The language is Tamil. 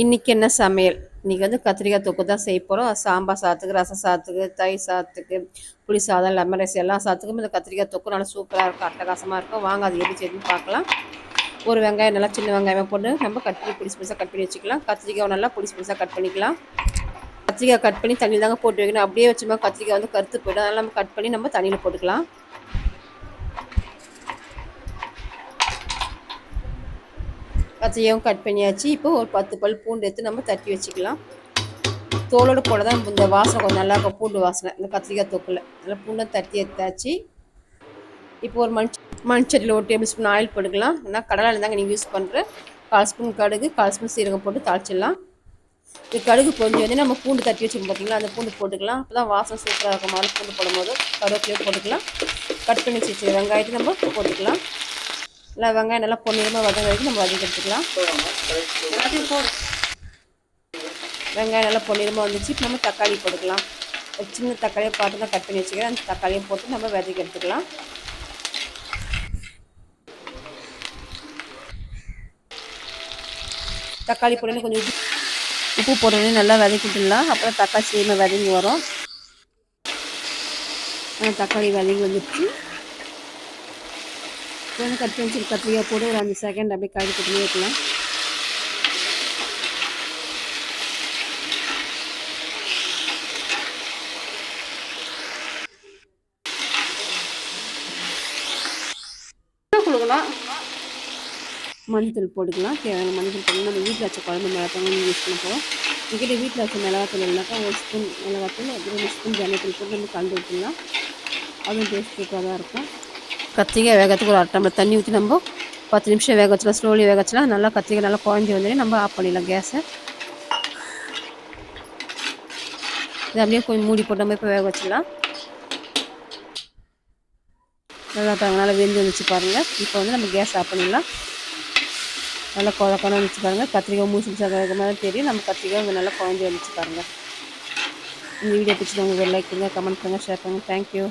இன்றைக்கி என்ன சமையல்? இன்றைக்கி வந்து கத்திரிக்காய் தொக்கு தான் செய்ய போகிறோம் சாம்பார் சாத்துக்கு ரசம் சாத்துக்கு தயிர் சாத்துக்கு புளி சாதம் லெமன் ரைஸ் எல்லா சாத்துக்கும் இந்த கத்திரிக்காய் தொக்கு நல்லா சூப்பராக இருக்கும் அட்டகாசமாக இருக்கும். வாங்க அது எப்படி செய்யுதுன்னு பார்க்கலாம். ஒரு வெங்காயம் நல்லா சின்ன வெங்காயமாக போட்டு நம்ம கட் பண்ணி பிடிச்சி புதுசாக கட் பண்ணி வச்சுக்கலாம். கத்திரிக்காய் நல்லா பிடிச்சி பிடிச்சாக கட் பண்ணிக்கலாம். கத்திரிக்காய் கட் பண்ணி தண்ணியில் தாங்க போட்டு வைக்கணும். அப்படியே வச்சுமா கத்திரிக்காய் வந்து கருத்து போய்டும். அதனால் நம்ம கட் பண்ணி நம்ம தண்ணியில் போட்டுக்கலாம். பச்சையாகவும் கட் பண்ணியாச்சு. இப்போ ஒரு பத்து பல் பூண்டு எடுத்து நம்ம தட்டி வச்சுக்கலாம். தோலோடு போட தான் இந்த வாசனை கொஞ்சம் நல்லா இருக்கும் பூண்டு வாசனை. இந்த கத்திரிக்காய் தொக்கில். நல்லா பூண்டை தட்டி எடுத்தாச்சு. இப்போ ஒரு மண் மண்சட்டியில் ஒரு டேபிள் ஸ்பூன் ஆயில் போட்டுக்கலாம். ஏன்னா கடலை இருந்தாங்க நீங்கள் யூஸ் பண்ணுற கால் ஸ்பூன் கடுகு கால் ஸ்பூன் சீரகம் போட்டு தாளிச்சிடலாம். இது கடுகு கொஞ்சம் வந்து நம்ம பூண்டு தட்டி வச்சுக்கணும் பார்த்தீங்களா அந்த பூண்டு போட்டுக்கலாம். அப்போ தான் வாசனை சூப்பராக இருக்கும். மாதிரி பூண்டு போடும்போது கருவேப்பிலையும் போட்டுக்கலாம். கட் பண்ணி வச்சு வெங்காயத்தை நம்ம போட்டுக்கலாம். நல்லா வெங்காயம் நல்லா பொன்னிறமாக வதங்க வரைக்கும் நம்ம வதக்கி எடுத்துக்கலாம். வெங்காயம் நல்லா பொன்னிறமாக வந்துச்சு. இப்போ நம்ம தக்காளி போட்டுக்கலாம். ஒரு சின்ன தக்காளியை பார்த்து தான் கட் பண்ணி வச்சுக்கிறேன். அந்த தக்காளியை போட்டு நம்ம வதக்கி எடுத்துக்கலாம். தக்காளி போடணும் கொஞ்சம் உப்பு உப்பு போட்டோடனே நல்லா வதக்கிட்டுலாம் அப்புறம் தக்காளி சீமை வதங்கி வரும். தக்காளி வதங்கி வந்துடுச்சு வந்து கட் பண்ணி கத்திரிக்காய் போட்டு ஒரு அஞ்சு செகண்ட் அப்படியே கழுவி கொட்டி வைக்கலாம் கொடுக்கலாம்? மஞ்சள் போட்டுக்கலாம். தேவையான மஞ்சள் போட்டு நம்ம வீட்டில் வச்ச குழம்பு மிளகாத்தூள் யூஸ் பண்ண போகிறோம் எங்கிட்ட வீட்டில் வச்ச மிளகாத்தூள் இல்லைனாக்கா ஒரு ஸ்பூன் மிளகாத்தூள் ரெண்டு ஸ்பூன் ஜனத்தூள் போட்டு நம்ம கலந்து விட்டுலாம் அதுவும் டேஸ்ட் சூப்பராக தான் இருக்கும். கத்திரிக்காய் வேகத்துக்கு ஒரு அரை டம்ளர் தண்ணி ஊற்றி நம்ம பத்து நிமிஷம் வேக வச்சலாம் ஸ்லோலி வேக வச்சலாம் நல்லா கத்திரிக்காய் நல்லா குழஞ்சி வந்தோடனே நம்ம ஆஃப் பண்ணிடலாம் கேஸை இது அப்படியே கொஞ்சம் மூடி போட்டு நம்ம இப்போ வேக வச்சிடலாம் நல்லா நல்லா வெந்து வந்துச்சு பாருங்கள் இப்போ வந்து நம்ம கேஸ் ஆஃப் பண்ணிடலாம். நல்லா குழக்கணும் வந்துச்சு பாருங்கள் கத்திரிக்காய் மூசி வேக மாதிரி தெரியும். நம்ம கத்திரிக்காய் நல்லா குழஞ்சி வந்துச்சு பாருங்கள் இந்த வீடியோ பிடிச்சி உங்களுக்கு லைக் பண்ணுங்கள் கமெண்ட் பண்ணுங்கள் ஷேர் பண்ணுங்கள் தேங்க்யூ